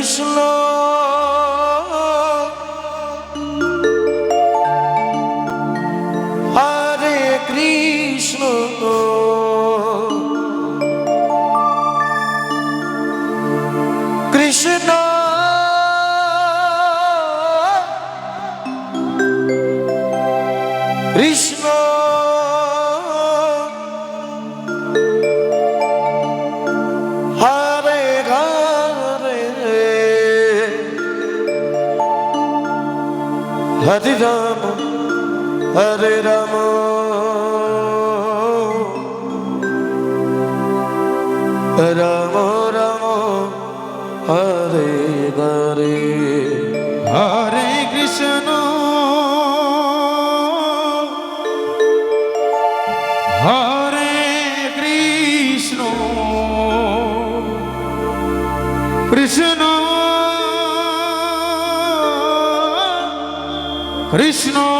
Krishna. Ramo Ramo Hare Hare Hare Krishna Hare Krishna Krishna Krishna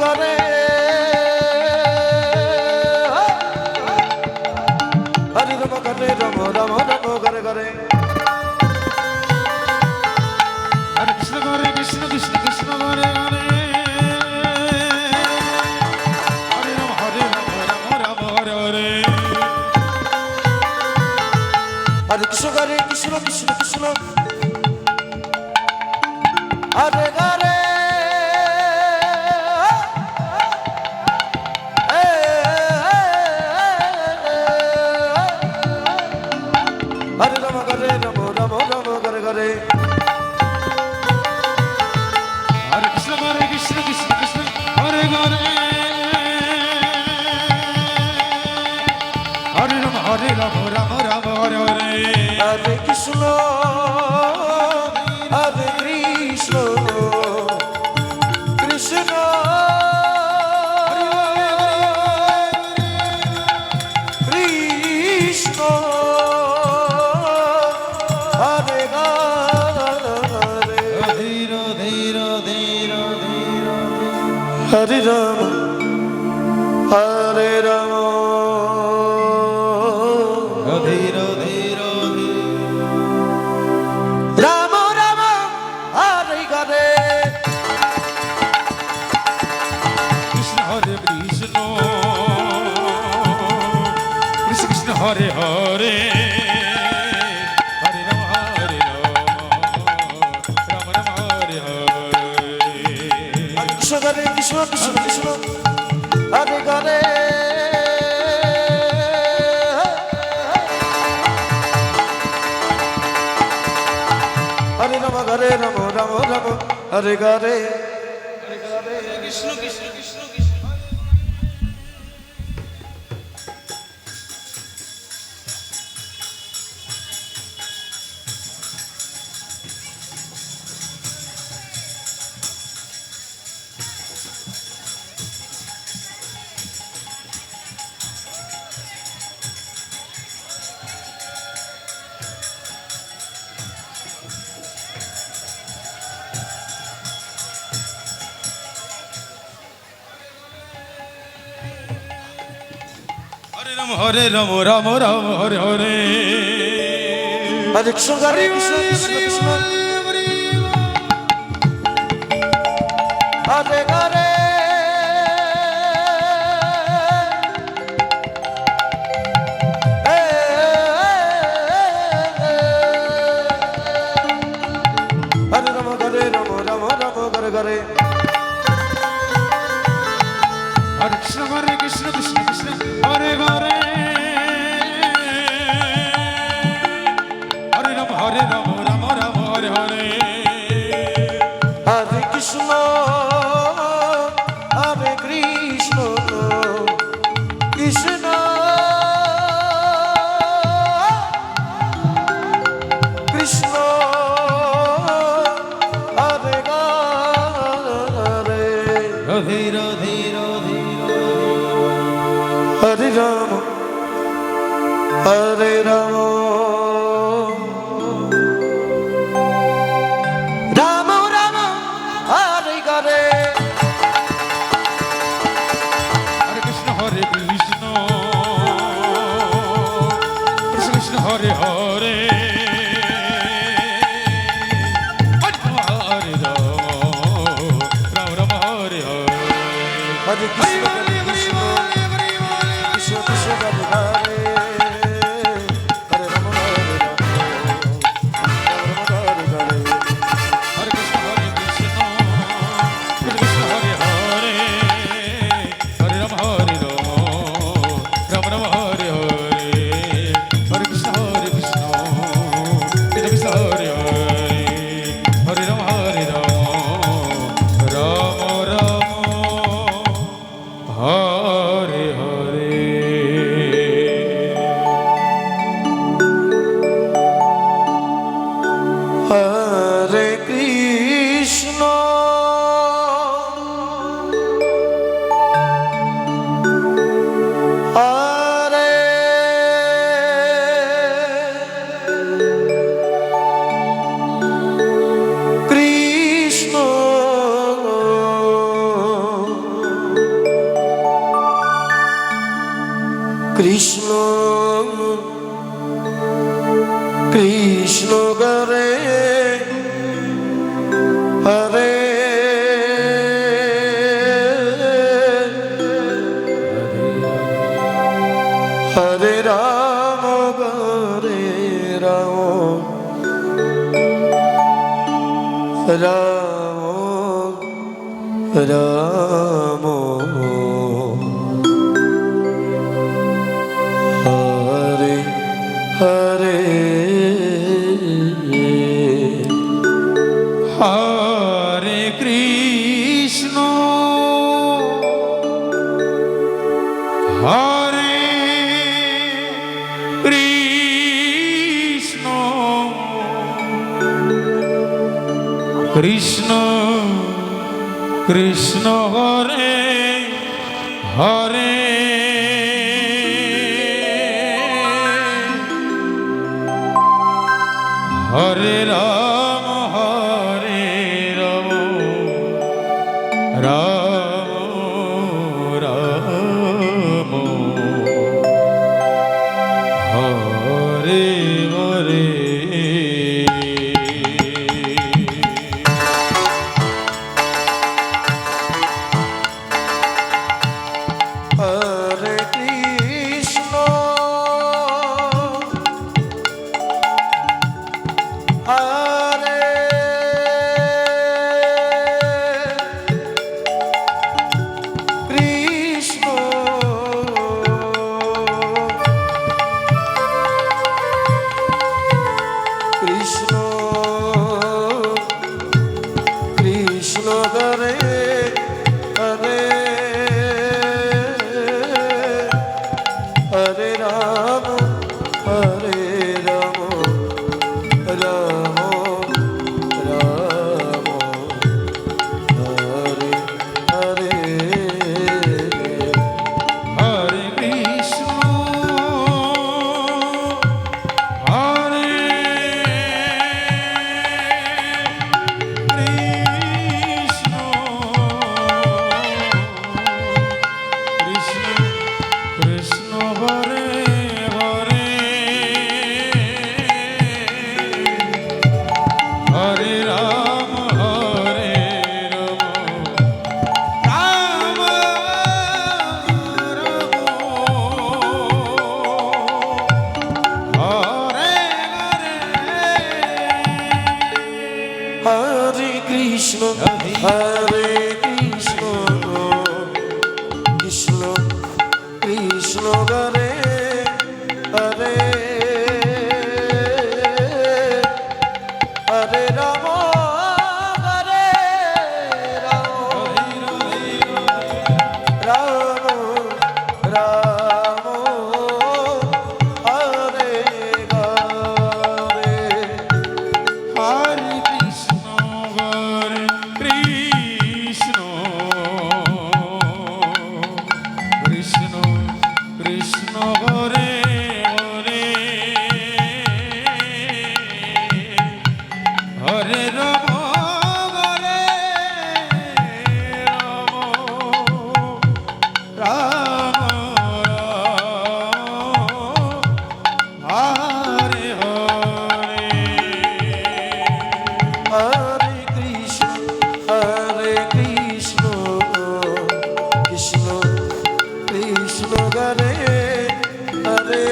সাগরে হরি রম করে হ্যাঁ, হ্যাঁ। রম রম রম করে করে গারে কৃষ্ণ কৃষ্ণ। রম রম রম হরে হরে। হরে কৃষ্ণ হরে কৃষ্ণ কৃষ্ণ હરે હરે રામ હરે રામ રામ રામ. কৃষ্ণ কৃষ্ণ হরে হরে হরে হরে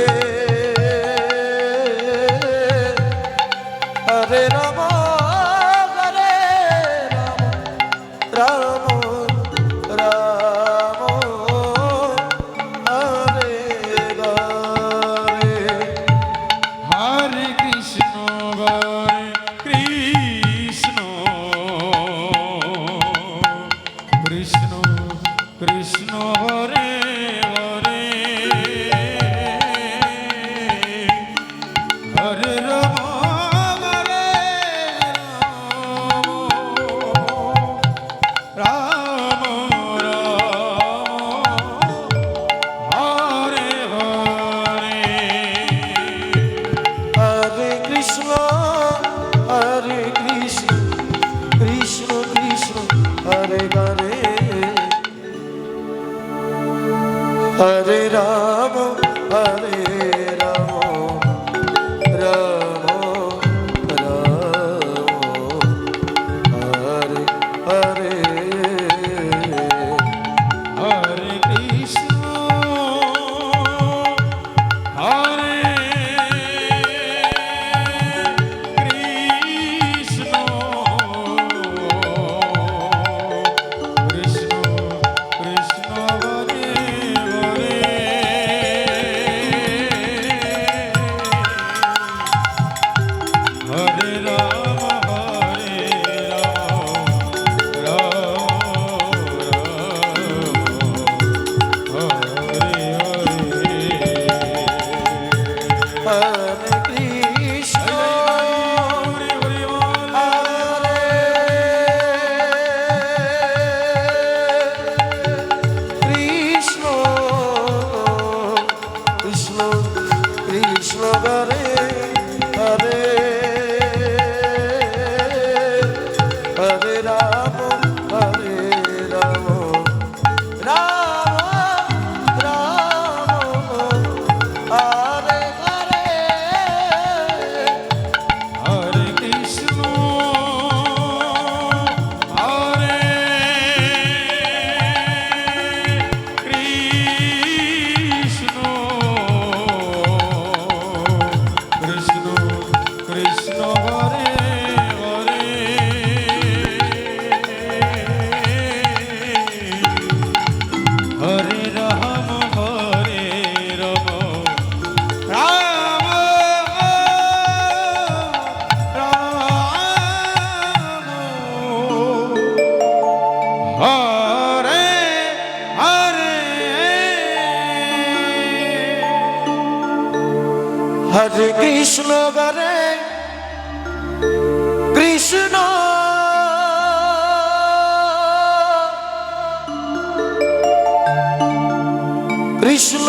কৃষ্ণ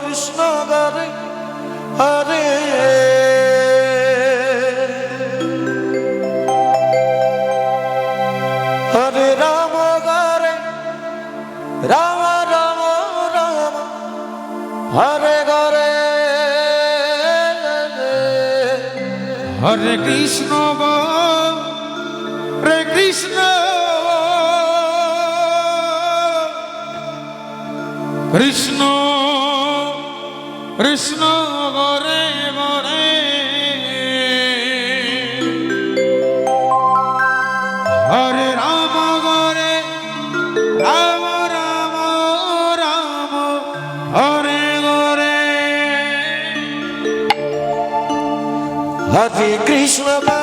কৃষ্ণ গারে হরে হরে রাম গারে রাম রাম রাম হরে গারে হরে কৃষ্ণ কৃষ্ণ কৃষ্ণ গরে গরে। হরে রাম গরে রাম রাম রাম হরে গরে। হরে কৃষ্ণ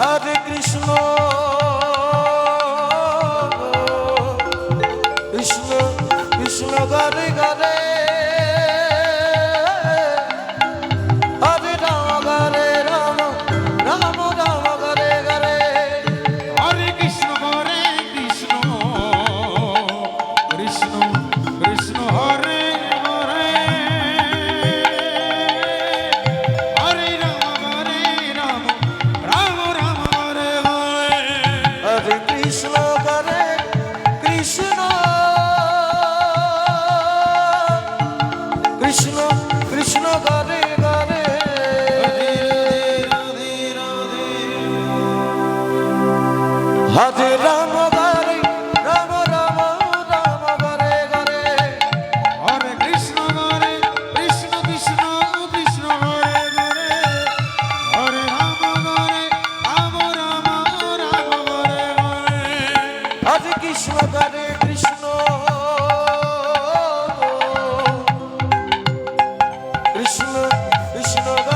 হরে কৃষ্ণ। she know that.